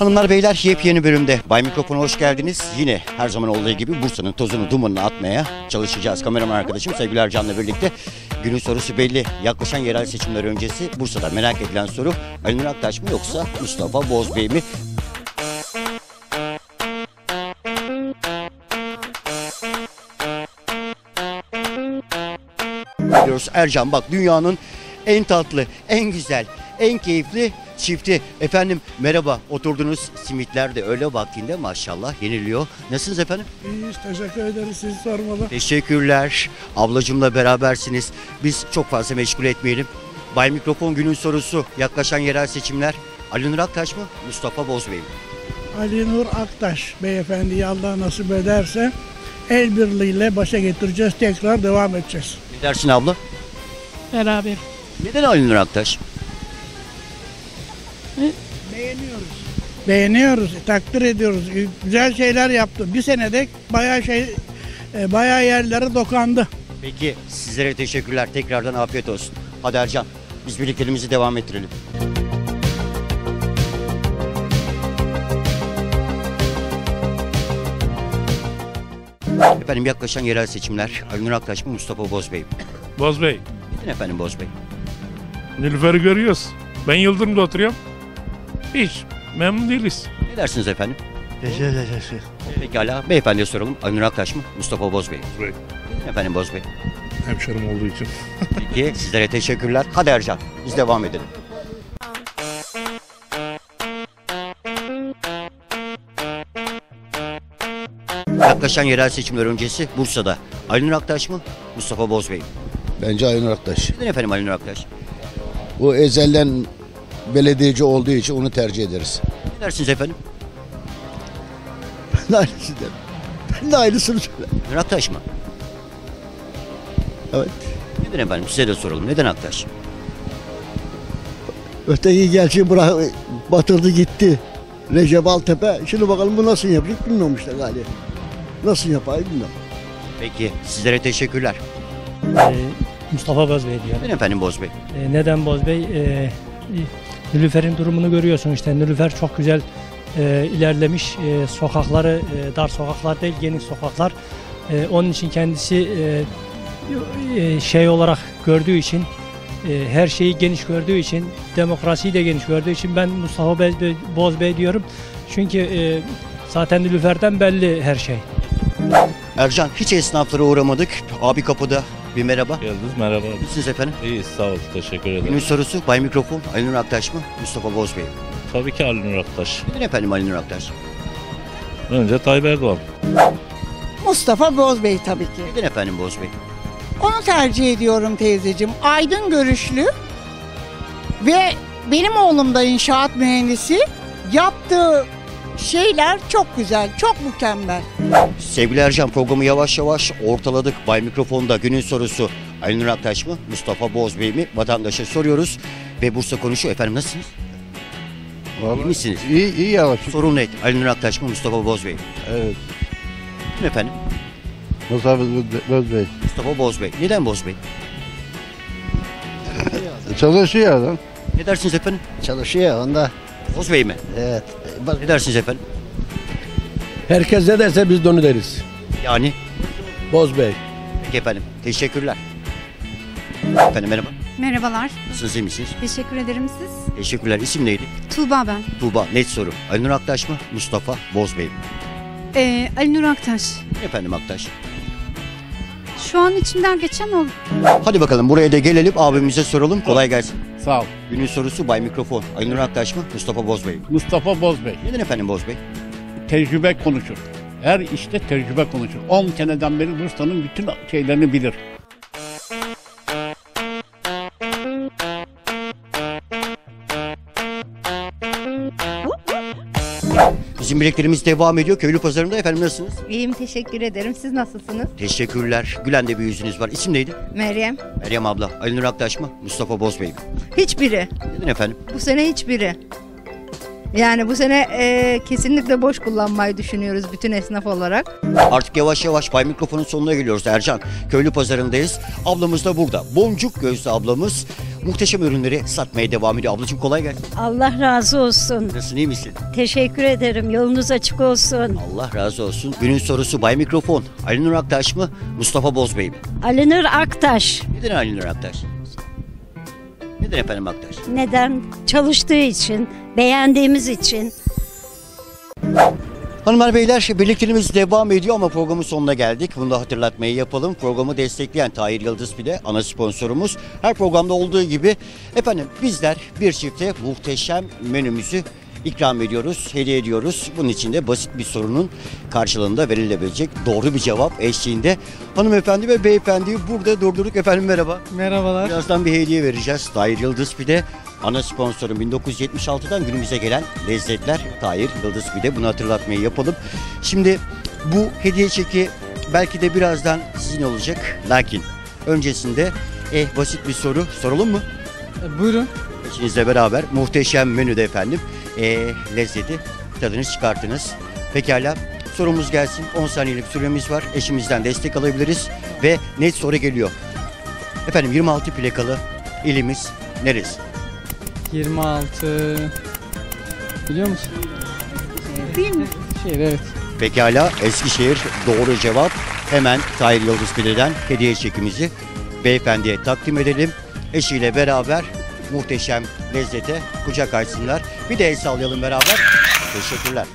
Hanımlar beyler yepyeni bölümde Bay Mikrofon'a hoş geldiniz. Yine her zaman olduğu gibi Bursa'nın tozunu dumanını atmaya çalışacağız. Kameraman arkadaşım sevgili Ercan'la birlikte. Günün sorusu belli. Yaklaşan yerel seçimler öncesi Bursa'da merak edilen soru Ali Aktaş mı yoksa Mustafa Bozbey mi? Diyoruz Ercan bak dünyanın en tatlı, en güzel, en keyifli çifti. Efendim merhaba oturdunuz simitler de öyle vaktinde maşallah yeniliyor. Nasılsınız efendim? İyiyiz, teşekkür ederiz. Sizi sormalı. Teşekkürler. Ablacımla berabersiniz. Biz çok fazla meşgul etmeyelim. Bay Mikrofon günün sorusu. Yaklaşan yerel seçimler. Ali Nur Aktaş mı? Mustafa Bozbey mi? Ali Nur Aktaş beyefendiyi Allah nasip ederse el birliğiyle başa getireceğiz. Tekrar devam edeceğiz. Ne dersin abla? Beraber. Neden Ali Nur Aktaş? Beğeniyoruz. Beğeniyoruz, takdir ediyoruz. Güzel şeyler yaptı. Bir senede bayağı şey, e, bayağı yerlere dokandı. Peki sizlere teşekkürler. Tekrardan afiyet olsun. Hadi Ercan biz birliklerimizi devam ettirelim. Efendim yaklaşan yerel seçimler Ali Nur Aktaş mı Mustafa Bozbey mi? Boz Bey, Neden efendim Bozbey? Nilüfer'i görüyoruz. Ben Yıldırım'da oturuyorum. Hiç memnun değiliz. Ne dersiniz efendim? Teşekkür teşekkür. Pekala beyefendiye soralım. Ali Nur Aktaş mı Mustafa Bozbey? Bey, efendim Bozbey? hemşerim olduğu için. Peki sizlere teşekkürler. Hadi Ercan biz devam edelim. Yaklaşan yerel seçimler öncesi Bursa'da Ali Nur Aktaş mı Mustafa Bozbey mi? Bence Aynur Aktaş. Neden efendim Ali Nur Aktaş? O ezelden belediyeci olduğu için onu tercih ederiz. Ne dersiniz efendim? Ben de aynısını derim. Ben de aynısını söylerim. Nur Aktaş mı? Evet. Neden efendim size de soralım. Neden Aktaş? Öteki gerçi bırak, batırdı gitti. Recep Altepe. Şimdi bakalım bu nasıl yapacak bilmiyorum işte galiba. Nasıl yapar bilmiyorum. Peki sizlere teşekkürler. Ee, Mustafa Bozbey diyor. Neden efendim Bozbey? Ee, neden Bozbey? Ee, Nilüfer'in durumunu görüyorsun işte. Nilüfer çok güzel e, ilerlemiş. E, sokakları e, dar sokaklar değil, geniş sokaklar. E, onun için kendisi e, e, şey olarak gördüğü için e, her şeyi geniş gördüğü için demokrasiyi de geniş gördüğü için ben Mustafa Bozbey, Bozbey diyorum. Çünkü e, zaten Nilüfer'den belli her şey. Ercan hiç esnaflara uğramadık. Abi kapıda bir merhaba. Yıldız merhaba. Nasılsınız efendim? İyi sağ ol teşekkür ederim. Günün sorusu Bay Mikrofon Ali Nur Aktaş mı Mustafa Bozbey mi? Tabii ki Ali Nur Aktaş. Neden efendim Ali Nur Aktaş? Önce Tayyip Erdoğan. Mustafa Bozbey tabii ki. Neden efendim Bozbey? Onu tercih ediyorum teyzeciğim. Aydın görüşlü ve benim oğlum da inşaat mühendisi. Yaptığı şeyler çok güzel, çok mükemmel. Sevgili Ercan programı yavaş yavaş ortaladık. Bay Mikrofon'da günün sorusu Ali Nur Aktaş mı Mustafa Bozbey mi? Vatandaşa soruyoruz. Ve Bursa konuşuyor. Efendim nasılsınız? İyi misiniz? İyi, iyi ya. Sorun net. Ali Nur Aktaş mı Mustafa Bozbey mi? Evet. Kim efendim? Mustafa Bey. Mustafa Bozbey. Neden Bozbey? Çalışıyor adam. Ne dersiniz efendim? Çalışıyor onda. Bozbey mi? Evet. Ne dersiniz efendim? Herkes ne derse biz de onu deriz. Yani Boz Bey. peki efendim. Teşekkürler. Efendim merhaba. Merhabalar. Nasılsınız iyi misiniz? Teşekkür ederim siz. Teşekkürler. İsim neydi? Tuğba ben. Tuğba. Net soru. Ali Nur Aktaş mı? Mustafa Bozbey mi? Ee, Ali Nur Aktaş. Efendim Aktaş. Şu an içimden geçen o. Hadi bakalım buraya da gelelim abimize soralım. Kolay gelsin. Sağ ol. Günün sorusu Bay Mikrofon. Ali Nur Aktaş mı? Mustafa Bozbey mi? Mustafa Bozbey. Neden efendim Bozbey? Tecrübe konuşur. Her işte tecrübe konuşur. 10 seneden beri Bursa'nın bütün şeylerini bilir. Bizim bileklerimiz devam ediyor. Köylü pazarında efendim nasılsınız? İyiyim teşekkür ederim. Siz nasılsınız? Teşekkürler. Gülen de bir yüzünüz var. İsim neydi? Meryem. Meryem abla. Ali Nur Aktaş mı? Mustafa Bozbey mi? Hiçbiri. Neden efendim? Bu sene hiçbiri. Yani bu sene e, kesinlikle boş kullanmayı düşünüyoruz bütün esnaf olarak. Artık yavaş yavaş Bay Mikrofon'un sonuna geliyoruz Ercan. Köylü pazarındayız. Ablamız da burada. Boncuk gözlü ablamız. muhteşem ürünleri satmaya devam ediyor. Ablacığım kolay gelsin. Allah razı olsun. Nasılsın iyi misin? Teşekkür ederim. Yolunuz açık olsun. Allah razı olsun. Günün sorusu Bay Mikrofon. Ali Nur Aktaş mı? Mustafa Bozbey mi? Alinur Aktaş. Neden Ali Nur Aktaş? Neden efendim Aktaş? Neden? Çalıştığı için, beğendiğimiz için. Hanımlar beyler birlikteliğimiz devam ediyor ama programın sonuna geldik. Bunu da hatırlatmayı yapalım. Programı destekleyen Tahir Yıldız Pide ana sponsorumuz. Her programda olduğu gibi efendim bizler bir çifte muhteşem menümüzü ikram ediyoruz, hediye ediyoruz. Bunun için de basit bir sorunun karşılığında verilebilecek doğru bir cevap eşliğinde. Hanımefendi ve beyefendiyi burada durdurduk. Efendim merhaba. Merhabalar. Birazdan bir hediye vereceğiz. Tahir Yıldız Pide ana sponsorum 1976'dan günümüze gelen lezzetler Tahir Yıldız Pide. Bunu hatırlatmayı yapalım. Şimdi bu hediye çeki belki de birazdan sizin olacak. Lakin öncesinde eh basit bir soru soralım mı? buyurun. Eşinizle beraber muhteşem menüde efendim eh, lezzeti tadını çıkarttınız. Pekala sorumuz gelsin. 10 saniyelik süremiz var. Eşimizden destek alabiliriz ve net soru geliyor. Efendim 26 plakalı ilimiz neresi? 26 biliyor musun? Bilmiyorum. Şehir evet. Pekala Eskişehir doğru cevap. Hemen Tahir Yıldız Pide'den hediye çekimizi beyefendiye takdim edelim. Eşiyle beraber muhteşem lezzete kucak açsınlar. Bir de el sallayalım beraber. Teşekkürler.